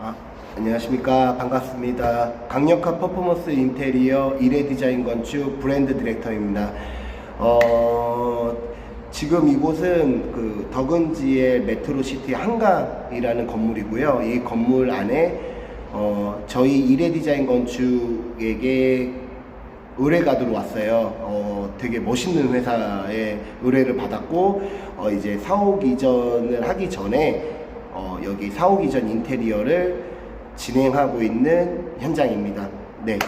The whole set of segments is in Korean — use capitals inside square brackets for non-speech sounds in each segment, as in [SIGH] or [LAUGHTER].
아, 안녕하십니까. 반갑습니다. 강력한 퍼포먼스 인테리어 이레 디자인 건축 브랜드 디렉터입니다. 어, 지금 이곳은 그 덕은지의 메트로시티 한강이라는 건물이고요. 이 건물 안에 어, 저희 이레 디자인 건축에게 의뢰가 들어왔어요. 어, 되게 멋있는 회사에 의뢰를 받았고, 어, 이제 사옥 이전을 하기 전에, 어, 여기 사옥 이전 인테리어를 진행하고 있는 현장입니다. 네.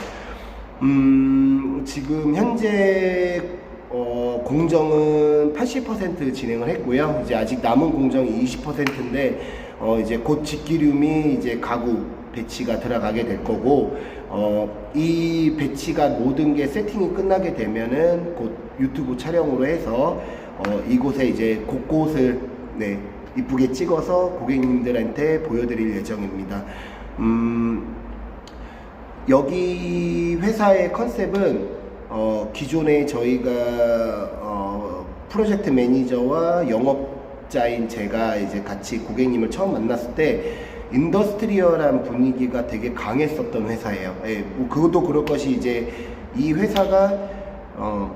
음, 지금 현재, 어, 공정은 80% 진행을 했고요. 이제 아직 남은 공정이 20%인데, 어, 이제 곧 직기lum이 이제 가구 배치가 들어가게 될 거고, 어, 이 배치가 모든 게 세팅이 끝나게 되면은 곧 유튜브 촬영으로 해서 어, 이곳에 이제 곳곳을 네, 이쁘게 찍어서 고객님들한테 보여드릴 예정입니다. 음, 여기 회사의 컨셉은 어, 기존에 저희가 어, 프로젝트 매니저와 영업자인 제가 이제 같이 고객님을 처음 만났을 때 인더스트리얼한 분위기가 되게 강했었던 회사예요. 예, 뭐 그것도 그럴 것이 이제 이 회사가 어,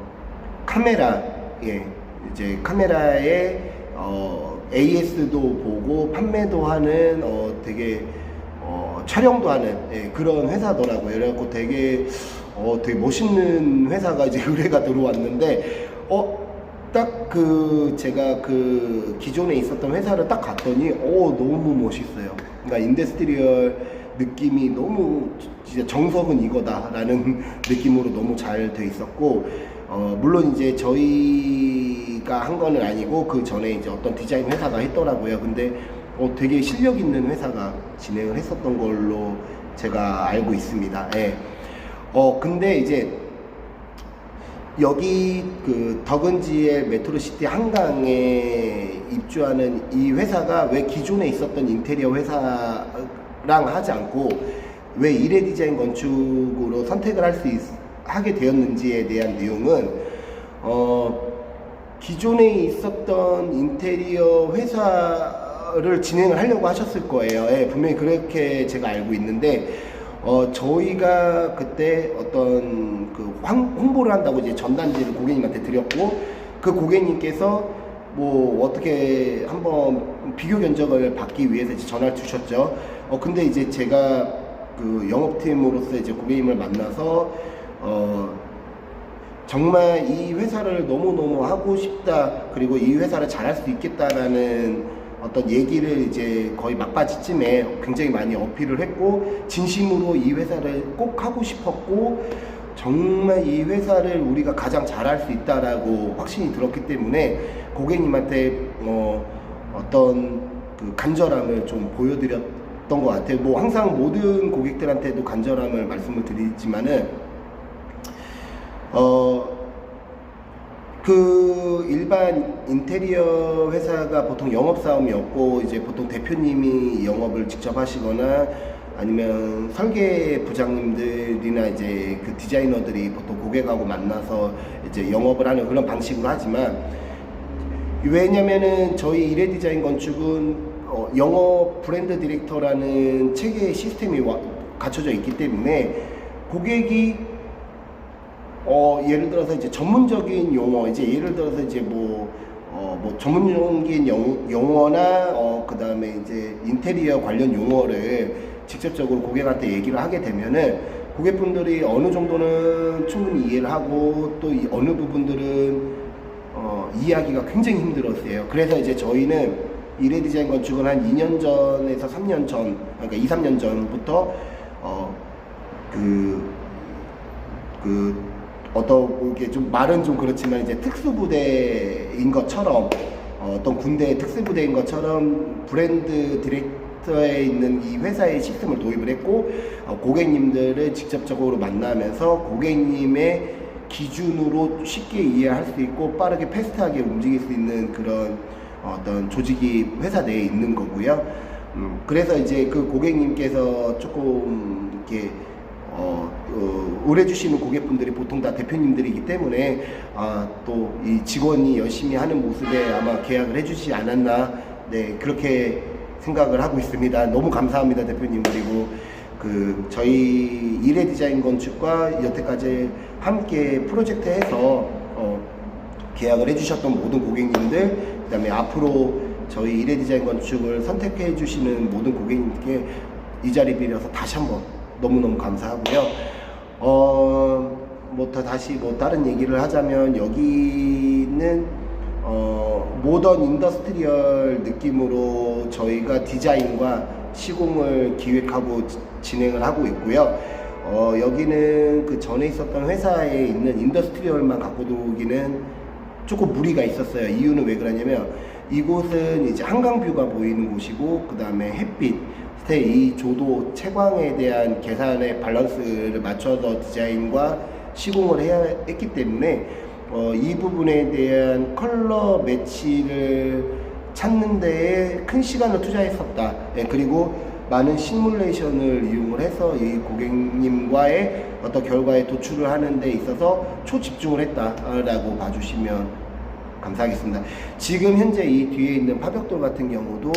카메라, 예, 이제 카메라에 어, AS도 보고 판매도 하는 어, 되게 어, 촬영도 하는 예, 그런 회사더라고요. 그래갖고 되게 어, 되게 멋있는 회사가 이제 [LAUGHS] 의뢰가 들어왔는데 어, 딱 그 제가 그 기존에 있었던 회사를 딱 갔더니 어 너무 멋있어요. 그러니까 인더스트리얼 느낌이 너무 진짜 정석은 이거다라는 [LAUGHS] 느낌으로 너무 잘 돼 있었고 어 물론 이제 저희가 한 거는 아니고 그 전에 이제 어떤 디자인 회사가 했더라고요. 근데 어 되게 실력 있는 회사가 진행을 했었던 걸로 제가 알고 있습니다. 예. 어 근데 이제 여기 그 덕은지의 메트로시티 한강에 입주하는 이 회사가 왜 기존에 있었던 인테리어 회사랑 하지 않고 왜 이레 디자인 건축으로 선택을 할 수 하게 되었는지에 대한 내용은 어 기존에 있었던 인테리어 회사를 진행을 하려고 하셨을 거예요. 예, 분명히 그렇게 제가 알고 있는데 어, 저희가 그때 어떤 그 황- 홍보를 한다고 이제 전단지를 고객님한테 드렸고 그 고객님께서 뭐 어떻게 한번 비교 견적을 받기 위해서 이제 전화를 주셨죠. 어, 근데 이제 제가 그 영업팀으로서 이제 고객님을 만나서 어, 정말 이 회사를 너무너무 하고 싶다. 그리고 이 회사를 잘할 수 있겠다라는 어떤 얘기를 이제 거의 막바지쯤에 굉장히 많이 어필을 했고, 진심으로 이 회사를 꼭 하고 싶었고, 정말 이 회사를 우리가 가장 잘할 수 있다라고 확신이 들었기 때문에 고객님한테 어, 어떤 그 간절함을 좀 보여드렸던 것 같아요. 뭐 항상 모든 고객들한테도 간절함을 말씀을 드리지만은 어, 그 일반 인테리어 회사가 보통 영업 사업이었고 이제 보통 대표님이 영업을 직접 하시거나 아니면 설계 부장님들이나 이제 그 디자이너들이 보통 고객하고 만나서 이제 영업을 하는 그런 방식으로 하지만 왜냐면은 저희 이레 디자인 건축은 어, 영업 브랜드 디렉터라는 체계 시스템이 와- 갖춰져 있기 때문에 고객이 어, 예를 들어서 이제 전문적인 용어, 이제 예를 들어서 이제 뭐, 어, 뭐 전문적인 용, 용어 나, 어, 그 다음에 이제 인테리어 관련 용어를 직접적으로 고객한테 얘기를 하게 되면은 고객분들이 어느 정도는 충분히 이해를 하고 또이 어느 부분들은 어, 이해하기가 굉장히 힘들었어요. 그래서 이제 저희는 이레 디자인 건축은 한 2년 전에서 3년 전, 그러니까 2, 3년 전부터 어, 그, 그 어떤 게 좀 말은 좀 그렇지만 이제 특수부대인 것처럼 어, 어떤 군대의 특수부대인 것처럼 브랜드 디렉터에 있는 이 회사의 시스템을 도입을 했고 어, 고객님들을 직접적으로 만나면서 고객님의 기준으로 쉽게 이해할 수 있고 빠르게 패스트하게 움직일 수 있는 그런 어떤 조직이 회사 내에 있는 거고요. 음, 그래서 이제 그 고객님께서 조금 이렇게 어, 어, 오래 주시는 고객분들이 보통 다 대표님들이기 때문에 아, 또 이 직원이 열심히 하는 모습에 아마 계약을 해주지 않았나 네 그렇게 생각을 하고 있습니다. 너무 감사합니다 대표님 그리고 그 저희 이레 디자인 건축과 여태까지 함께 프로젝트해서 어, 계약을 해주셨던 모든 고객님들 그다음에 앞으로 저희 이레 디자인 건축을 선택해 주시는 모든 고객님께 이 자리 빌려서 다시 한번 너무너무 감사하고요. 어, 뭐 더 다시 뭐 다른 얘기를 하자면 여기는 어, 모던 인더스트리얼 느낌으로 저희가 디자인과 시공을 기획하고 지- 진행을 하고 있고요. 어, 여기는 그 전에 있었던 회사에 있는 인더스트리얼만 갖고 오기는 조금 무리가 있었어요. 이유는 왜 그러냐면 이곳은 이제 한강 뷰가 보이는 곳이고 그 다음에 햇빛, 이 조도 채광에 대한 계산의 밸런스를 맞춰서 디자인과 시공을 해야 했기 때문에 어, 이 부분에 대한 컬러 매치를 찾는 데에 큰 시간을 투자했었다. 예, 그리고 많은 시뮬레이션을 이용을 해서 이 고객님과의 어떤 결과에 도출을 하는 데 있어서 초집중을 했다라고 봐주시면 감사하겠습니다. 지금 현재 이 뒤에 있는 파벽돌 같은 경우도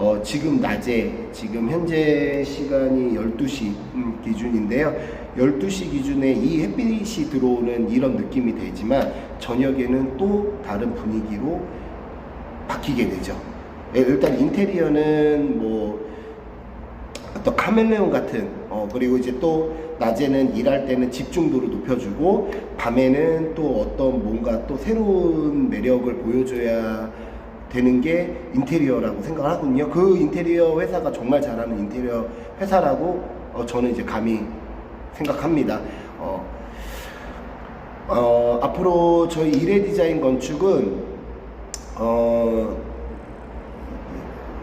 어, 지금 낮에 지금 현재 시간이 12시 음, 기준인데요. 12시 기준에 이 햇빛이 들어오는 이런 느낌이 되지만 저녁에는 또 다른 분위기로 바뀌게 되죠. 예, 일단 인테리어는 뭐 어떤 카멜레온 같은 어 그리고 이제 또 낮에는 일할 때는 집중도를 높여주고 밤에는 또 어떤 뭔가 또 새로운 매력을 보여줘야 되는 게 인테리어라고 생각을 하거든요. 그 인테리어 회사가 정말 잘하는 인테리어 회사라고 어 저는 이제 감히 생각합니다. 어, 어, 앞으로 저희 이레 디자인 건축은 어,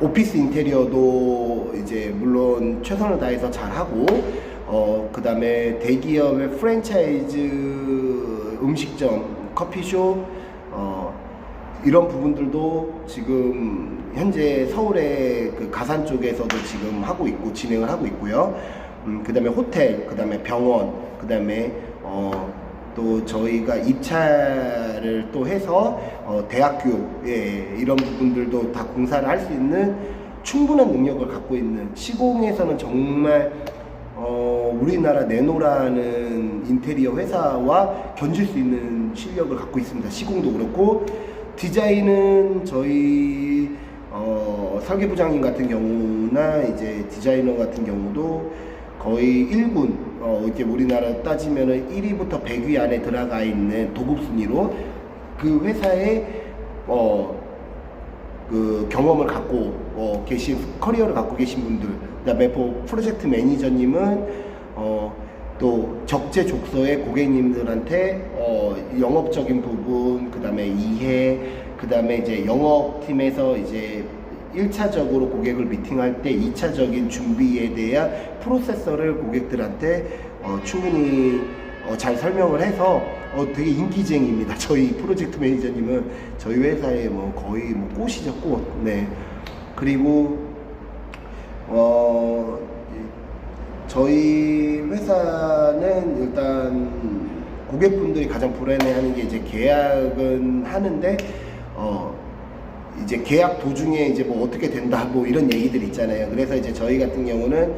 오피스 인테리어도 이제 물론 최선을 다해서 잘 하고 어 그 다음에 대기업의 프랜차이즈 음식점 커피숍 어 이런 부분들도 지금 현재 서울의 그 가산 쪽에서도 지금 하고 있고 진행을 하고 있고요. 음, 그다음에 호텔, 그다음에 병원, 그다음에 어, 또 저희가 입찰을 또 해서 어, 대학교 예, 이런 부분들도 다 공사를 할 수 있는 충분한 능력을 갖고 있는 시공에서는 정말 어, 우리나라 네노라는 인테리어 회사와 견줄 수 있는 실력을 갖고 있습니다. 시공도 그렇고 디자인은 저희 어, 설계부장님 같은 경우나 이제 디자이너 같은 경우도 거의 1군 어, 이렇게 우리나라 따지면은 1위부터 100위 안에 들어가 있는 도급 순위로 그 회사에 어, 그 경험을 갖고 어, 계신 커리어를 갖고 계신 분들 그다음에 뭐 프로젝트 매니저님은 어, 또 적재적소의 고객님들한테 어, 영업적인 부분 그 다음에 이해 그 다음에 이제 영업팀에서 이제 1차적으로 고객을 미팅할 때 2차적인 준비에 대한 프로세서를 고객들한테 어, 충분히 어, 잘 설명을 해서 어, 되게 인기쟁이입니다. [LAUGHS] 저희 프로젝트 매니저님은 저희 회사의 뭐 거의 뭐 꽃이죠 꽃. 네. 그리고 어 저희 회사는 일단 고객분들이 가장 불안해하는 게 이제 계약은 하는데 어 이제 계약 도중에 이제 뭐 어떻게 된다 뭐 이런 얘기들 있잖아요. 그래서 이제 저희 같은 경우는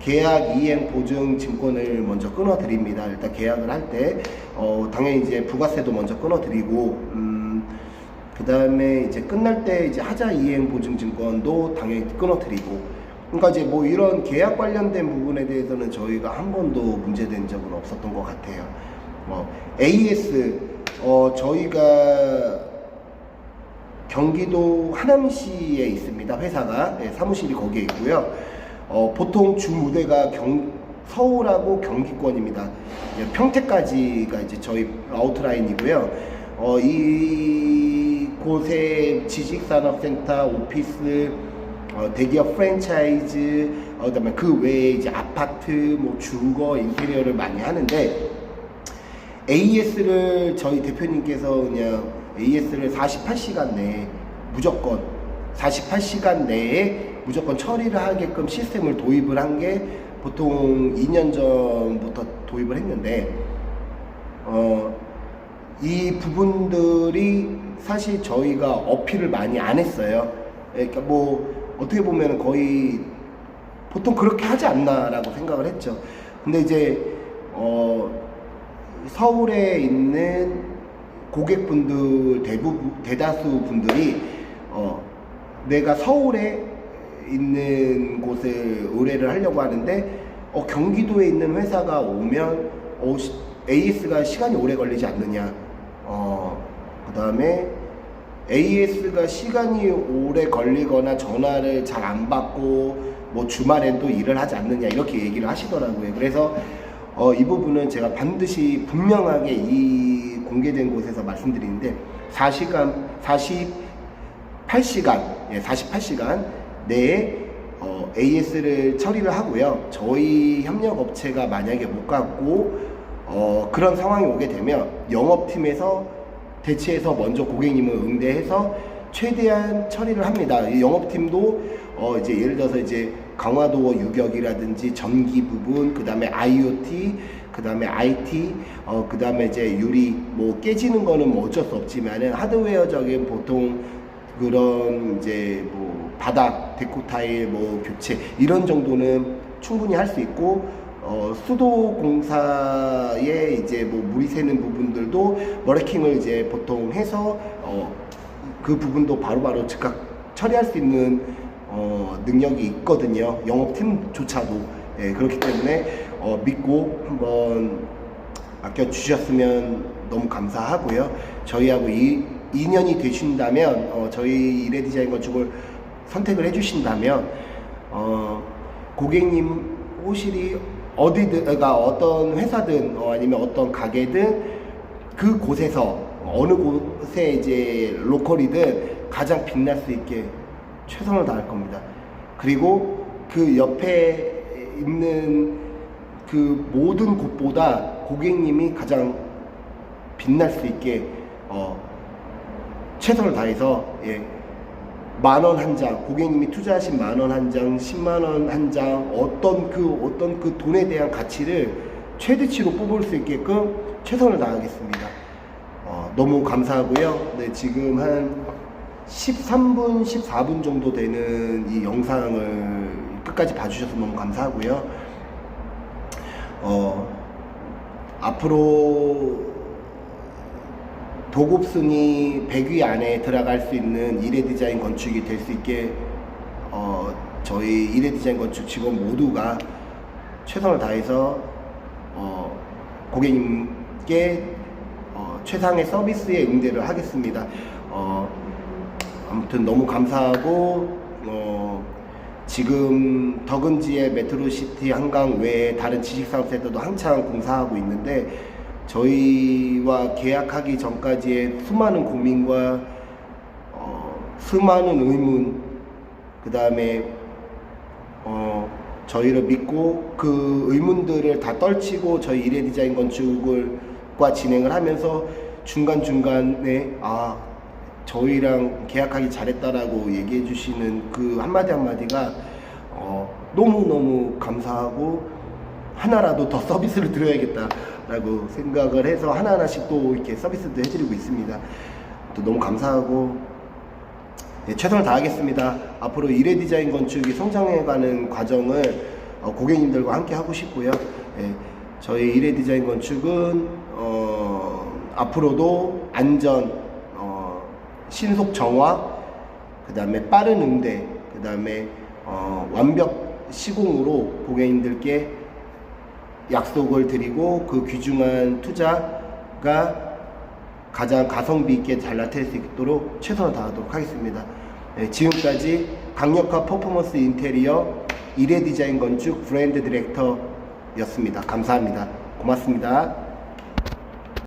계약 이행 보증 증권을 먼저 끊어 드립니다. 일단 계약을 할 때 어 당연히 이제 부가세도 먼저 끊어 드리고 음 그다음에 이제 끝날 때 이제 하자 이행 보증 증권도 당연히 끊어 드리고 그러니까 이제 뭐 이런 계약 관련된 부분에 대해서는 저희가 한 번도 문제된 적은 없었던 것 같아요. 뭐 AS 어 저희가 경기도 하남시에 있습니다. 회사가 예, 사무실이 거기에 있고요. 어, 보통 주 무대가 경, 서울하고 경기권입니다. 예, 평택까지가 이제 저희 아웃라인이고요. 어, 이 곳에 지식산업센터, 오피스, 어, 대기업 프랜차이즈, 어, 그다음에 그 외에 이제 아파트, 뭐 주거, 인테리어를 많이 하는데 AS를 저희 대표님께서 그냥 AS를 48시간 내에 무조건 48시간 내에 무조건 처리를 하게끔 시스템을 도입을 한 게 보통 2년 전부터 도입을 했는데 어, 이 부분들이 사실 저희가 어필을 많이 안 했어요. 그러니까 뭐 어떻게 보면 거의 보통 그렇게 하지 않나라고 생각을 했죠. 근데 이제 어 서울에 있는 고객분들 대부분 대다수 분들이 어 내가 서울에 있는 곳을 의뢰를 하려고 하는데 어 경기도에 있는 회사가 오면 어 시- AS가 시간이 오래 걸리지 않느냐 어 그다음에 AS가 시간이 오래 걸리거나 전화를 잘 안 받고 뭐 주말엔 또 일을 하지 않느냐 이렇게 얘기를 하시더라고요. 그래서 어, 이 부분은 제가 반드시 분명하게 이 공개된 곳에서 말씀드리는데 4시간 48시간 예, 48시간 내에 어, AS를 처리를 하고요. 저희 협력 업체가 만약에 못 갖고 어, 그런 상황이 오게 되면 영업팀에서 대체해서 먼저 고객님을 응대해서 최대한 처리를 합니다. 이 영업팀도 어 이제 예를 들어서 이제 강화도어 유격이라든지 전기 부분, 그 다음에 IoT, 그 다음에 IT, 어, 그 다음에 이제 유리, 뭐 깨지는 거는 뭐 어쩔 수 없지만은 하드웨어적인 보통 그런 이제 뭐 바닥, 데코 타일, 뭐 교체 이런 정도는 충분히 할 수 있고 어, 수도 공사에 이제 뭐 물이 새는 부분들도 머레킹을 이제 보통 해서 어, 그 부분도 바로 바로 즉각 처리할 수 있는 어, 능력이 있거든요. 영업팀조차도 예, 그렇기 때문에 어, 믿고 한번 아껴 주셨으면 너무 감사하고요. 저희하고 이, 인연이 되신다면 어, 저희 이레 디자인 건축을 선택을 해주신다면 어, 고객님 호실이 어디든 그러니까 어떤 회사든 어, 아니면 어떤 가게든 그 곳에서 어느 곳에 이제 로컬이든 가장 빛날 수 있게 최선을 다할 겁니다. 그리고 그 옆에 있는 그 모든 곳보다 고객님이 가장 빛날 수 있게 어, 최선을 다해서 예, 만원 한 장, 고객님이 투자하신 만 원 한 장, 10만 원 한 장, 어떤 그 어떤 그 돈에 대한 가치를 최대치로 뽑을 수 있게끔 최선을 다하겠습니다. 어, 너무 감사하고요. 네, 지금 한 13분, 14분 정도 되는 이 영상을 끝까지 봐주셔서 너무 감사하고요. 어, 앞으로 도급 순위 100위 안에 들어갈 수 있는 이레 디자인 건축이 될 수 있게 어, 저희 이레 디자인 건축 직원 모두가 최선을 다해서 어, 고객님께 어, 최상의 서비스에 응대를 하겠습니다. 어, 아무튼 너무 감사하고 어, 지금 덕은지의 메트로시티 한강 외에 다른 지식사업센터도 한창 공사하고 있는데 저희와 계약하기 전까지의 수많은 고민과 어, 수많은 의문 그 다음에 어, 저희를 믿고 그 의문들을 다 떨치고 저희 이레 디자인 건축을과 진행을 하면서 중간 중간에 아 저희랑 계약하기 잘했다라고 얘기해 주시는 그 한마디 한마디가 어, 너무너무 감사하고 하나라도 더 서비스를 드려야겠다라고 생각을 해서 하나하나씩 또 이렇게 서비스도 해드리고 있습니다. 또 너무 감사하고 네, 최선을 다하겠습니다. 앞으로 이레 디자인 건축이 성장해가는 과정을 어, 고객님들과 함께 하고 싶고요. 예, 저희 이레 디자인 건축은 어, 앞으로도 안전, 어, 신속 정화, 그 다음에 빠른 응대, 그 다음에 어, 완벽 시공으로 고객님들께 약속을 드리고 그 귀중한 투자가 가장 가성비 있게 잘 나타낼 수 있도록 최선을 다하도록 하겠습니다. 네, 지금까지 강력한 퍼포먼스 인테리어 이레 디자인 건축 브랜드 디렉터였습니다. 감사합니다. 고맙습니다.